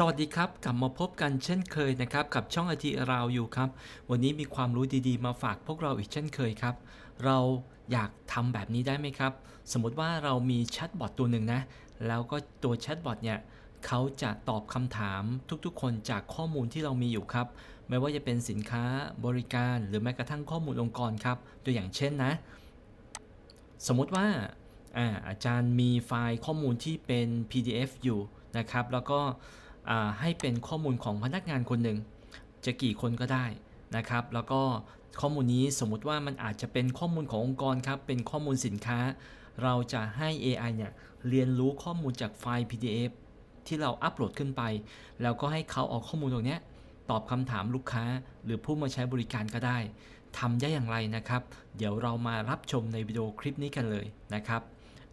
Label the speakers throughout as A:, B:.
A: สวัสดีครับ กลับมาพบกันเช่นเคยนะครับ กับช่องไอทีราวอยู่ครับ วันนี้มีความรู้ดีๆ มาฝากพวกเราอีกเช่นเคยครับ เราอยากทำแบบนี้ได้ไหมครับ สมมติว่าเรามีแชทบอทตัวหนึ่งนะ แล้วก็ตัวแชทบอทเนี่ยเขาจะตอบคำถามทุกๆ คนจากข้อมูลที่เรามีอยู่ครับ ไม่ว่าจะเป็นสินค้าบริการหรือแม้กระทั่งข้อมูลองค์กรครับ ตัวอย่างเช่นนะ สมมติว่าอาอาจารย์มีไฟล์ข้อมูลที่เป็น PDF อยู่นะครับ แล้วก็ ให้เป็นข้อมูลของพนักงานคนหนึ่งจะกี่คนก็ได้นะครับ แล้วก็ข้อมูลนี้สมมุติว่ามันอาจจะเป็นข้อมูลขององค์กรครับ เป็นข้อมูลสินค้า เราจะให้ AI เนี่ยเรียนรู้ข้อมูลจากไฟล์ PDF ที่เราอัปโหลดขึ้นไป แล้วก็ให้เขาเอาข้อมูลตรงนี้ตอบคำถามลูกค้า หรือผู้มาใช้บริการก็ได้ทำได้อย่างไรนะครับ เดี๋ยวเรามารับชมในวิดีโอคลิปนี้กันเลยนะครับ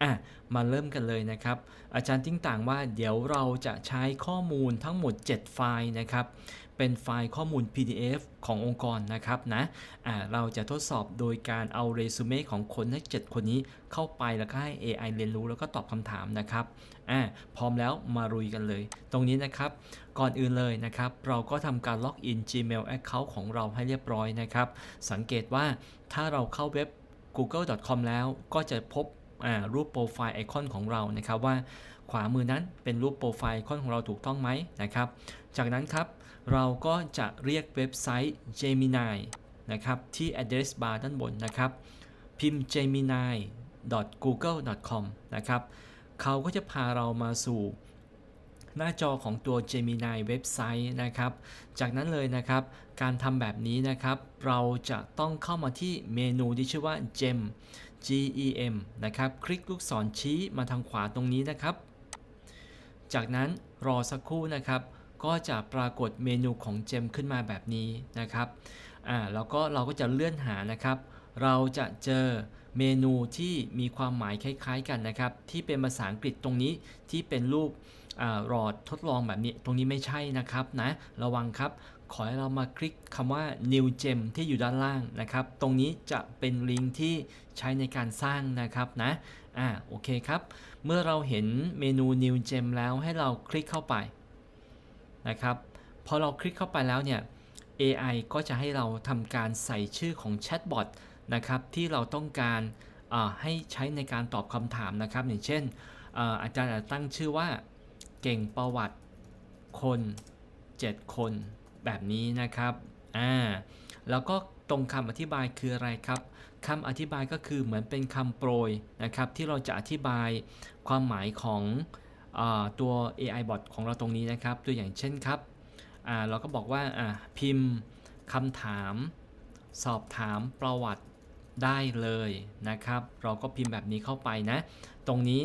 A: อะมาเริ่มกันเลยนะครับ อาจารย์ติ้งต่างว่าเดี๋ยวเราจะใช้ข้อมูลทั้งหมด 7 ไฟล์นะครับ เป็นไฟล์ข้อมูล PDF ขององค์กรนะครับนะอ่าเราจะทดสอบโดยการเอาเรซูเม่ของคนทั้ง 7 คนนี้เข้าไปแล้วก็ให้ AI เรียนรู้แล้วก็ตอบคำถามนะครับอ่าพร้อมแล้วมารุยกันเลย ตรงนี้นะครับ ก่อนอื่นเลยนะครับ เราก็ทำการล็อกอิน Gmail Account ของเราให้เรียบร้อยนะครับ สังเกตว่าถ้าเราเข้าเว็บ google.com แล้วก็จะพบ รูปโปรไฟล์ไอคอนของเรานะครับว่าขวามือนั้นเป็นรูปโปรไฟล์ไอคอนของเราถูกต้องไหมนะครับ จากนั้นครับเราก็จะเรียกเว็บไซต์ Gemini นะครับที่ address bar ด้านบนนะครับ พิมพ์ gemini.google.com นะครับเขาก็จะพาเรามาสู่หน้าจอของตัว Gemini เว็บไซต์นะครับ จากนั้นเลยนะครับ การทำแบบนี้นะครับ เราจะต้องเข้ามาที่เมนูที่ชื่อว่า Gem GEM นะครับ คลิกลูกศรชี้มาทางขวาตรงนี้นะครับ จากนั้นรอสักครู่นะครับ ก็จะปรากฏเมนูของ Gem ขึ้นมาแบบนี้นะครับอ่าแล้วก็เราก็จะเลื่อนหานะครับ เราจะเจอเมนูที่มีความหมายคล้ายๆกันนะครับ ที่เป็นภาษาอังกฤษตรงนี้ที่เป็นรูป หลอดทดลองแบบนี้ ตรงนี้ไม่ใช่นะครับนะ ระวังครับ ขอให้เรามาคลิกคำว่า new gem ที่อยู่ด้านล่างนะครับ ตรงนี้จะเป็นลิงก์ที่ใช้ในการสร้างนะครับนะ อ่า โอเคครับ เมื่อเราเห็นเมนู new gem แล้วให้เราคลิกเข้าไปนะครับ พอเราคลิกเข้าไปแล้วเนี่ย AI ก็จะให้เราทำการใส่ชื่อของแชทบอทนะครับที่เราต้องการให้ใช้ในการตอบคำถามนะครับ อย่างเช่นอาจารย์ตั้งชื่อว่า เก่งประวัติคน 7 คนแบบนี้นะครับ อ่า แล้วก็ตรงคำอธิบายคืออะไรครับคำอธิบายก็คือเหมือนเป็นคำโปรยนะครับ ที่เราจะอธิบายความหมายของอตัว AI bot ของเราตรงนี้นะครับ ตัวอย่างเช่นครับอ่าเราก็บอกว่าอ่าพิมพ์คำถาม สอบถามประวัติได้เลยนะครับ เราก็พิมพ์แบบนี้เข้าไปนะ ตรงนี้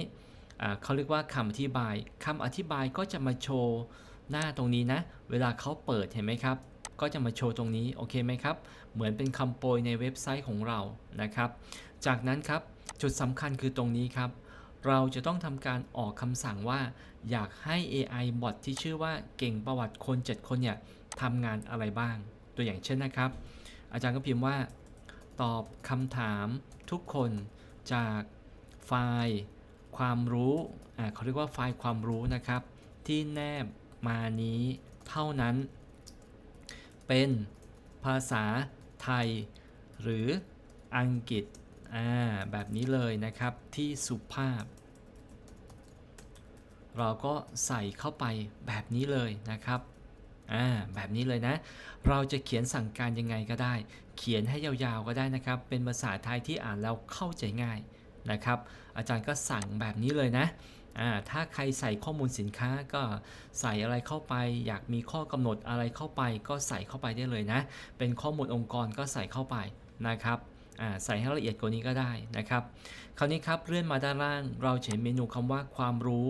A: เขาเรียกว่าคำอธิบายคำอธิบายก็จะมาโชว์หน้าตรงนี้นะ เวลาเขาเปิดเห็นไหมครับ ก็จะมาโชว์ตรงนี้โอเคไหมครับ เหมือนเป็นคำโปรยในเว็บไซต์ของเรานะครับ จากนั้นครับจุดสำคัญคือตรงนี้ครับ เราจะต้องทำการออกคำสั่งว่า อยากให้ AI บอทที่ชื่อว่าเก่งประวัติคน 7 คนเนี่ยทำงานอะไรบ้าง ตัวอย่างเช่นนะครับ อาจารย์ก็พิมพ์ว่า ตอบคำถามทุกคนจากไฟล์ ความรู้เขาเรียกว่าไฟล์ความรู้นะครับ ที่แนบมานี้เท่านั้น เป็นภาษาไทย หรืออังกฤษแบบนี้เลยนะครับที่สุภาพ เราก็ใส่เข้าไปแบบนี้เลยนะครับแบบนี้เลยนะ เราจะเขียนสั่งการยังไงก็ได้ เขียนให้ยาวๆก็ได้นะครับ เป็นภาษาไทยที่อ่านแล้วเข้าใจง่าย นะครับ อาจารย์ก็สั่งแบบนี้เลยนะถ้าใครใส่ข้อมูลสินค้าก็ใส่อะไรเข้าไป อยากมีข้อกำหนดอะไรเข้าไป ก็ใส่เข้าไปได้เลยนะ เป็นข้อมูลองค์กรก็ใส่เข้าไปนะครับใส่ให้ละเอียดกว่านี้ก็ได้นะครับ คราวนี้ครับเลื่อนมาด้านล่าง เราจะเห็นเมนูคำว่าความรู้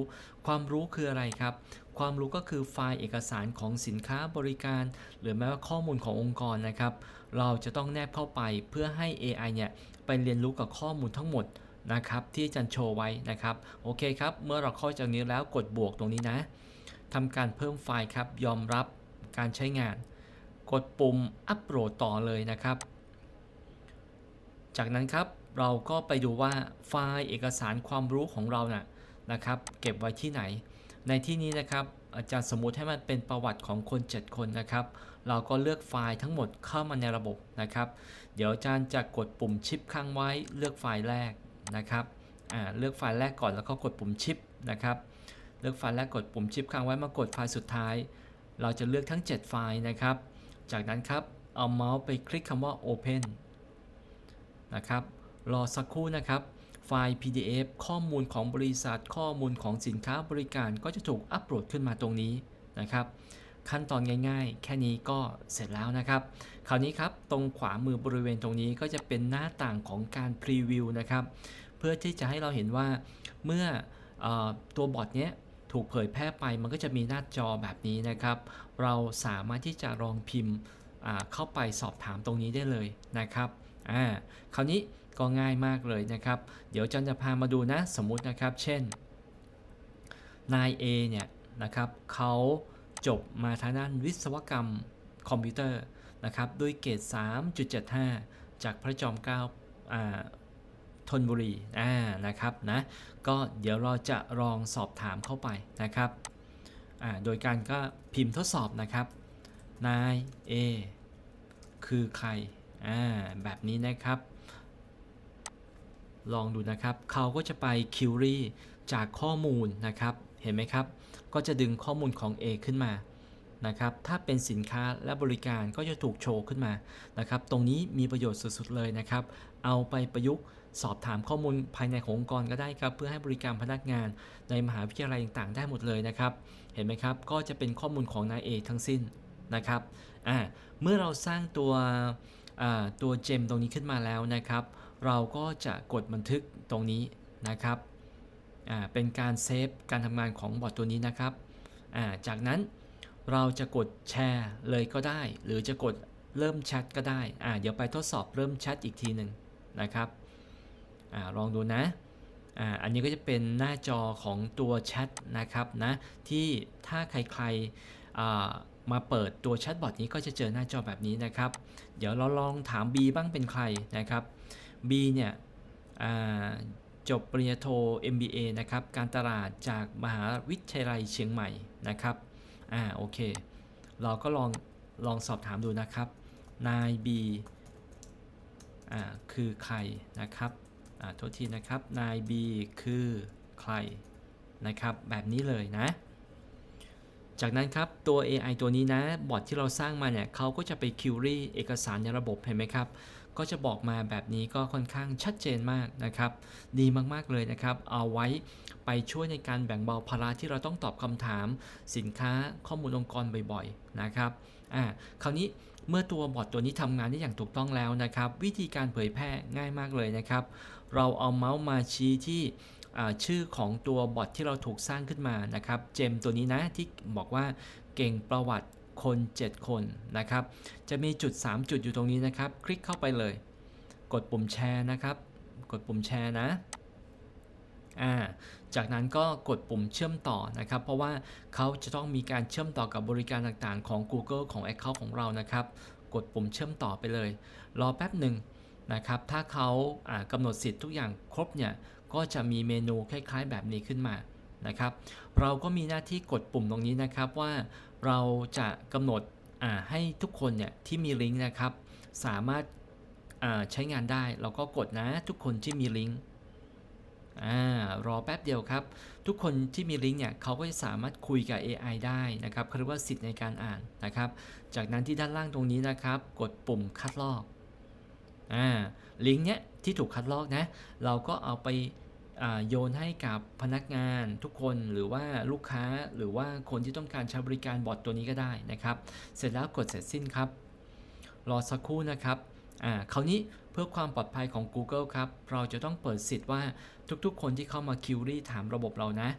A: ความรู้คืออะไรครับ ความรู้ก็คือไฟล์เอกสารของสินค้าบริการ หรือแม้ว่าข้อมูลขององค์กรนะครับ เราจะต้องแนบเข้าไปเพื่อให้ AI เนี่ยไปเรียนรู้กับข้อมูลทั้งหมด นะครับที่อาจารย์โชว์ไว้นะครับโอเคครับเมื่อเราเข้าจากนี้แล้วกดบวกตรงนี้นะทำการเพิ่มไฟล์ครับยอมรับการใช้งาน กดปุ่มอัปโหลดต่อเลยนะครับ จากนั้นครับเราก็ไปดูว่าไฟล์เอกสารความรู้ของเรานะ่ะนะครับ เก็บไว้ที่ไหน ในที่นี้นะครับ อาจารย์สมมุติให้มันเป็นประวัติของคน 7 คนนะครับ เราก็เลือกไฟล์ทั้งหมดเข้ามาในระบบนะครับ เดี๋ยวอาจารย์จะกดปุ่มชิปค้างไว้เลือกไฟล์แรก นะครับเลือกไฟล์แรกก่อนแล้วก็กดปุ่มชิปนะครับ เลือกไฟล์แรกกดปุ่มชิปค้างไว้มากดไฟล์สุดท้าย เราจะเลือกทั้ง 7 ไฟล์นะครับ จากนั้นครับเอาเมาส์ไปคลิกคำว่า Open นะครับรอสักครู่นะครับ ไฟล์ PDF ข้อมูลของบริษัทข้อมูลของสินค้าบริการก็จะถูกอัปโหลดขึ้นมาตรงนี้นะครับ ขั้นตอนง่ายๆ แค่นี้ก็เสร็จแล้วนะครับ คราวนี้ครับตรงขวามือบริเวณตรงนี้ก็จะเป็นหน้าต่างของการพรีวิวนะครับ เพื่อที่จะให้เราเห็นว่าเมื่ออตัวบอทเนี้ยถูกเผยแพร่ไปมันก็จะมีหน้าจอแบบนี้นะครับ เราสามารถที่จะลองพิมพ์เข้าไปสอบถามตรงนี้ได้เลยนะครับอ่าคราวนี้ก็ง่ายมากเลยนะครับ เดี๋ยวจันจะพามาดูนะสมมุตินะครับ เช่นนาย A เนี่ยนะครับเขา จบมาทางด้านวิศวกรรมคอมพิวเตอร์นะครับด้วยเกรด 3.75 จากพระจอมเกล้าธนบุรีอ่านะครับนะก็เดี๋ยวเราจะลองสอบถามเข้าไปนะครับอ่าโดยการก็พิมพ์ทดสอบนะครับนาย A คือใครอ่าแบบนี้นะครับ ลองดูนะครับ เขาก็จะไปคิวรีจากข้อมูลนะครับ เห็นไหมครับ ก็จะดึงข้อมูลของ A ขึ้นมานะครับ ถ้าเป็นสินค้าและบริการก็จะถูกโชว์ขึ้นมานะครับ ตรงนี้มีประโยชน์สุดๆเลยนะครับ เอาไปประยุกต์สอบถามข้อมูลภายในขององค์กรก็ได้ครับ เพื่อให้บริการพนักงานในมหาวิทยาลัยต่างๆ ได้หมดเลยนะครับ เห็นไหมครับ ก็จะเป็นข้อมูลของนายเอทั้งสิ้นนะครับอ่าเมื่อเราสร้างตัวอ่าตัวเจมตรงนี้ขึ้นมาแล้วนะครับ เราก็จะกดบันทึกตรงนี้นะครับ เป็นการเซฟการทำงานของบอทตัวนี้นะครับาจากนั้นเราจะกดแชร์เลยก็ได้ หรือจะกดเริ่มแชทก็ได้ เดี๋ยวไปทดสอบเริ่มแชทอีกทีหนึ่งนะครับอลองดูนะออันนี้ก็จะเป็นหน้าจอของตัวแชทนะครับนะที่ถ้าใครๆมาเปิดตัวแชทบอทนี้ก็จะเจอหน้าจอแบบนี้นะครับ เดี๋ยวเราลองถาม B บ้างเป็นใครนะครับ B เนี่ยจบปริญญาโท MBA นะครับ การตลาดจากมหาวิทยาลัยเชียงใหม่นะครับ อ่า โอเค เราก็ลอง ลองสอบถามดูนะครับ นาย B อ่า คือใครนะครับ อ่า โทษทีนะครับ นาย B คือใครนะครับ แบบนี้เลยนะ จากนั้นครับ ตัว AI ตัวนี้นะ บอทที่เราสร้างมาเนี่ยเขาก็จะไปคิวรี่เอกสารในระบบเห็นไหมครับ ก็จะบอกมาแบบนี้ก็ค่อนข้างชัดเจนมากนะครับ ดีมากๆเลยนะครับ เอาไว้ไปช่วยในการแบ่งเบาภาระที่เราต้องตอบคำถาม สินค้าข้อมูลองค์กรบ่อยๆนะครับอ่าคราวนี้เมื่อตัวบอทตัวนี้ทำงานได้อย่างถูกต้องแล้วนะครับ วิธีการเผยแพร่ง่ายมากเลยนะครับ เราเอาเมาส์มาชี้ที่ชื่อของตัวบอทที่เราถูกสร้างขึ้นมานะครับ เจมตัวนี้นะที่บอกว่าเก่งประวัติ คน 7 คนนะครับ จะมีจุด 3 จุดอยู่ตรงนี้นะครับ คลิกเข้าไปเลย กดปุ่มแชร์นะครับ กดปุ่มแชร์นะอ่าจากนั้นก็กดปุ่มเชื่อมต่อนะครับ เพราะว่าเขาจะต้องมีการเชื่อมต่อกับบริการต่างๆ ของ Google ของ Account ของเรานะครับ กดปุ่มเชื่อมต่อไปเลย รอแป๊บหนึ่งนะครับ ถ้าเขากำหนดสิทธิ์ทุกอย่างครบเนี่ย ก็จะมีเมนูคล้ายๆ แบบนี้ขึ้นมา นะครับ เราก็มีหน้าที่กดปุ่มตรงนี้นะครับว่าเราจะกำหนดให้ทุกคนเนี่ยที่มีลิงก์นะครับ สามารถใช้งานได้เราก็กดนะทุกคนที่มีลิงก์รอแป๊บเดียวครับ ทุกคนที่มีลิงก์เนี่ยเขาก็จะสามารถคุยกับ AI ได้นะครับเขาเรียกว่าสิทธิ์ในการอ่านนะครับ จากนั้นที่ด้านล่างตรงนี้นะครับ กดปุ่มคัดลอกอลิงก์เนี้ยที่ถูกคัดลอกนะ เราก็เอาไป โยนให้กับพนักงานทุกคนหรือว่าลูกค้าหรือว่าคนที่ต้องการใช้บริการบอทตัวนี้ก็ได้นะครับ เสร็จแล้วกดเสร็จสิ้นครับ รอสักครู่นะครับอ่าคราวนี้เพื่อความปลอดภัยของ Google ครับ เราจะต้องเปิดสิทธิ์ว่าทุกๆ คนที่เข้ามาคิวรี่ถามระบบเรานะ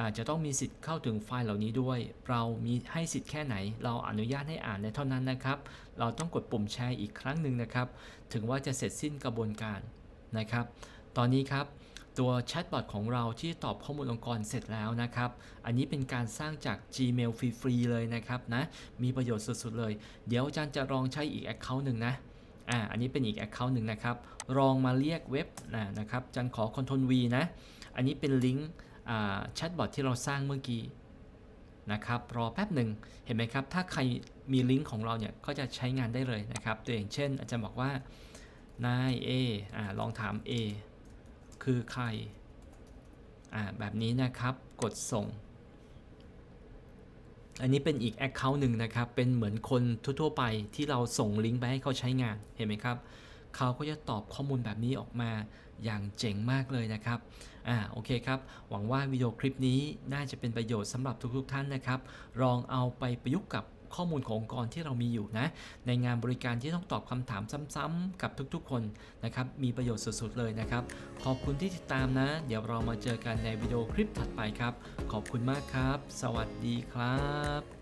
A: อาจจะต้องมีสิทธิ์เข้าถึงไฟล์เหล่านี้ด้วย เรามีให้สิทธิ์แค่ไหน เราอนุญาตให้อ่านได้เท่านั้นนะครับ เราต้องกดปุ่มแชร์อีกครั้งหนึ่งนะครับ ถึงว่าจะเสร็จสิ้นกระบวนการนะครับ ตอนนี้ครับ ตัวแชทบอทของเราที่ตอบข้อมูลองค์กรเสร็จแล้วนะครับ อันนี้เป็นการสร้างจาก Gmail ฟรีๆเลยนะครับนะ มีประโยชน์สุดๆเลย เดี๋ยวอาจารย์จะลองใช้อีก Account หนึ่งนะ อ่า อันนี้เป็นอีก Account หนึ่งนะครับ ลองมาเรียกเว็บนะนะครับอาจันขอ Ctrl V นะ อันนี้เป็นลิงก์อ่าแชทบอทที่เราสร้างเมื่อกี้นะครับ รอแป๊บหนึ่ง เห็นไหมครับ ถ้าใครมีลิงก์ของเราเนี่ย ก็จะใช้งานได้เลยนะครับ ตัวอย่างเช่น อาจารย์บอกว่านาย A อ่า ลองถาม A คือใคร อ่า แบบนี้นะครับ กดส่ง อันนี้เป็นอีก Account หนึ่งนะครับ เป็นเหมือนคนทั่ว ๆ ไปที่เราส่งลิงก์ไปให้เขาใช้งาน เห็นไหมครับ เขาก็จะตอบข้อมูลแบบนี้ออกมาอย่างเจ๋งมากเลยนะครับ อ่า โอเคครับ หวังว่าวิดีโอคลิปนี้น่าจะเป็นประโยชน์สำหรับทุกๆ ท่านนะครับ ลองเอาไปประยุกต์กับ ข้อมูลขององค์กรที่เรามีอยู่นะ ในงานบริการที่ต้องตอบคำถามซ้ำๆกับทุกๆ คนนะครับ มีประโยชน์สุดๆเลยนะครับ ขอบคุณที่ติดตามนะ เดี๋ยวเรามาเจอกันในวิดีโอคลิปถัดไปครับ ขอบคุณมากครับ สวัสดีครับ